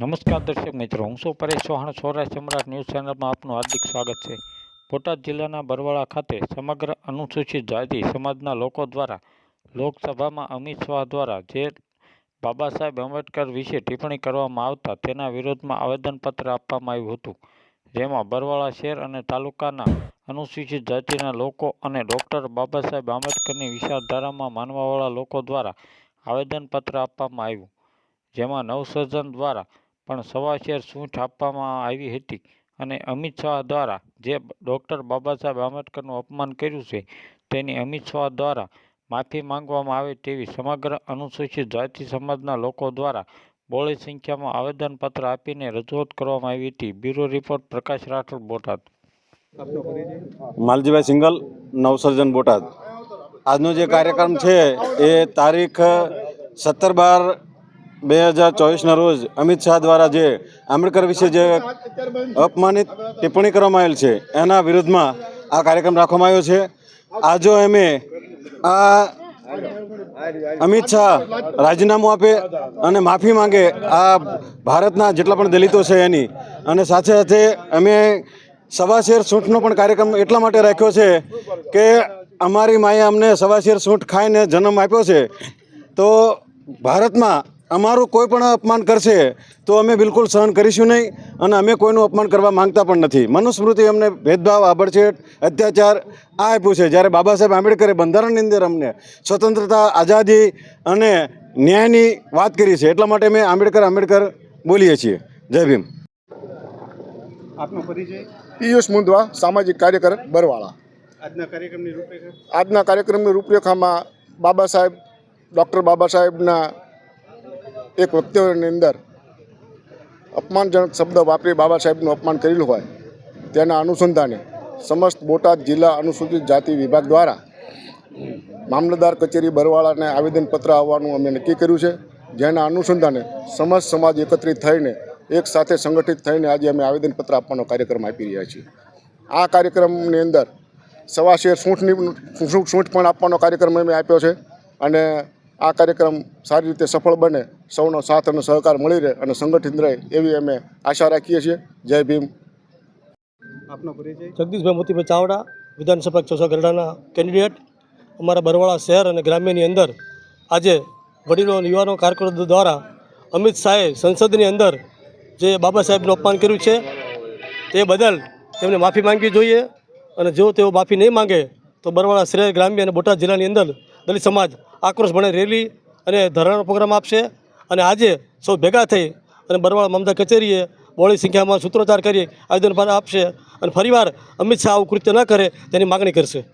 નમસ્કાર દર્શક મિત્રો, હું છું પરેશ ચૌહાણ. સૌરાષ્ટ્ર સમ્રાટ ન્યૂઝ ચેનલમાં આપનું હાર્દિક સ્વાગત છે. બોટાદ જિલ્લાના બરવાળા ખાતે સમગ્ર અનુસૂચિત જાતિ સમાજના લોકો દ્વારા લોકસભામાં અમિત શાહ દ્વારા જે બાબા સાહેબ આંબેડકર વિશે ટિપ્પણી કરવામાં આવતા તેના વિરોધમાં આવેદનપત્ર આપવામાં આવ્યું હતું. જેમાં બરવાળા શહેર અને તાલુકાના અનુસૂચિત જાતિના લોકો અને ડૉક્ટર બાબા સાહેબ આંબેડકરની વિચારધારામાં માનવાવાળા લોકો દ્વારા આવેદનપત્ર આપવામાં આવ્યું. જેમાં નવસર્જન દ્વારા પણ સવાશેર સૂંઠ આપવામાં આવી હતી અને અમિત શાહ દ્વારા જે ડૉક્ટર બાબા સાહેબ આંબેડકરનું અપમાન કર્યું છે તેની અમિત શાહ દ્વારા માફી માંગવામાં આવે તેવી સમગ્ર અનુસૂચિત જાતિ સમાજના લોકો દ્વારા બહોળી સંખ્યામાં આવેદનપત્ર આપીને રજૂઆત કરવામાં આવી હતી. Bureau report Prakash Rathod Botad. માલજીભાઈ single Navsarjan Botad. આજનો જે કાર્યક્રમ છે એ તારીખ સત્તર બાર બે હજાર ચોવીસના રોજ અમિત શાહ દ્વારા જે આંબેડકર વિશે જે અપમાનિત ટિપ્પણી કરવામાં આવેલ છે, એના વિરુદ્ધમાં આ કાર્યક્રમ રાખવામાં આવ્યો છે. આજો એમે આ અમિત શાહ રાજીનામું આપે અને માફી માંગે આ ભારતના જેટલા પણ દલિતો છે એની. અને સાથે સાથે અમે સવાશેર સૂંઠનો પણ કાર્યક્રમ એટલા માટે રાખ્યો છે કે અમારી માએ અમને સવાશેર સૂંઠ ખાઈને જન્મ આપ્યો છે. તો ભારતમાં અમારું કોઈ પણ અપમાન કરશે તો અમે બિલકુલ સહન કરીશું નહીં અને અમે કોઈનું અપમાન કરવા માંગતા પણ નથી. મનુસ્મૃતિ અમને ભેદભાવ આબડછેટ અત્યાચાર આ આપ્યું છે. જ્યારે બાબા સાહેબ આંબેડકરે બંધારણની અંદર અમને સ્વતંત્રતા આઝાદી અને ન્યાયની વાત કરી છે એટલા માટે અમે આંબેડકર આંબેડકર બોલીએ છીએ. જય ભીમ. આપનો પરિચય? પિયુષ મુંદવા સામાજિક કાર્યકર બરવાળા. આજના કાર્યક્રમની રૂપરેખા? આજના કાર્યક્રમની રૂપરેખામાં બાબા સાહેબ ડૉક્ટર બાબા સાહેબના એક વક્તવ્યની અંદર અપમાનજનક શબ્દ વાપરી બાબા સાહેબનું અપમાન કરેલું હોય, તેના અનુસંધાને સમસ્ત બોટાદ જિલ્લા અનુસૂચિત જાતિ વિભાગ દ્વારા મામલતદાર કચેરી બરવાળાને આવેદનપત્ર આવવાનું અમે નક્કી કર્યું છે, જેના અનુસંધાને સમસ્ત સમાજ એકત્રિત થઈને, એક સાથે સંગઠિત થઈને આજે અમે આવેદનપત્ર આપવાનો કાર્યક્રમ આપી રહ્યા છીએ. આ કાર્યક્રમની અંદર સવાશેર સૂંઠની સૂંઠ સૂંઠ પણ આપવાનો કાર્યક્રમ અમે આપ્યો છે અને આ કાર્યક્રમ સારી રીતે સફળ બને સૌનો સાથ અને સહકાર મળી રહે અને સંગઠિત રહે એવી અમે આશા રાખીએ છીએ. જય ભીમ. આપનો પરિચય? જગદીશભાઈ મોતીભાઈ ચાવડા વિધાનસભા ચોસા ગરડાના કેન્ડિડેટ. અમારા બરવાળા શહેર અને ગ્રામ્યની અંદર આજે વડીલો અને યુવાનો કારકરો દ્વારા અમિત શાહે સંસદની અંદર જે બાબા સાહેબનું અપમાન કર્યું છે તે બદલ તેમને માફી માંગવી જોઈએ. અને જો તેઓ માફી નહીં માંગે તો બરવાળા શહેર ગ્રામ્ય અને બોટાદ જિલ્લાની અંદર દલિત સમાજ આક્રોશ ભણે રેલી અને ધરણાનો પ્રોગ્રામ આપશે. અને આજે સૌ ભેગા થઈ અને બરવાળ મમતા કચેરીએ બહોળી સંખ્યામાં સૂત્રોચ્ચાર કરી આવેદનપત્ર આપશે. અને ફરીવાર અમિત શાહ આવું કૃત્ય ન કરે તેની માગણી કરશે.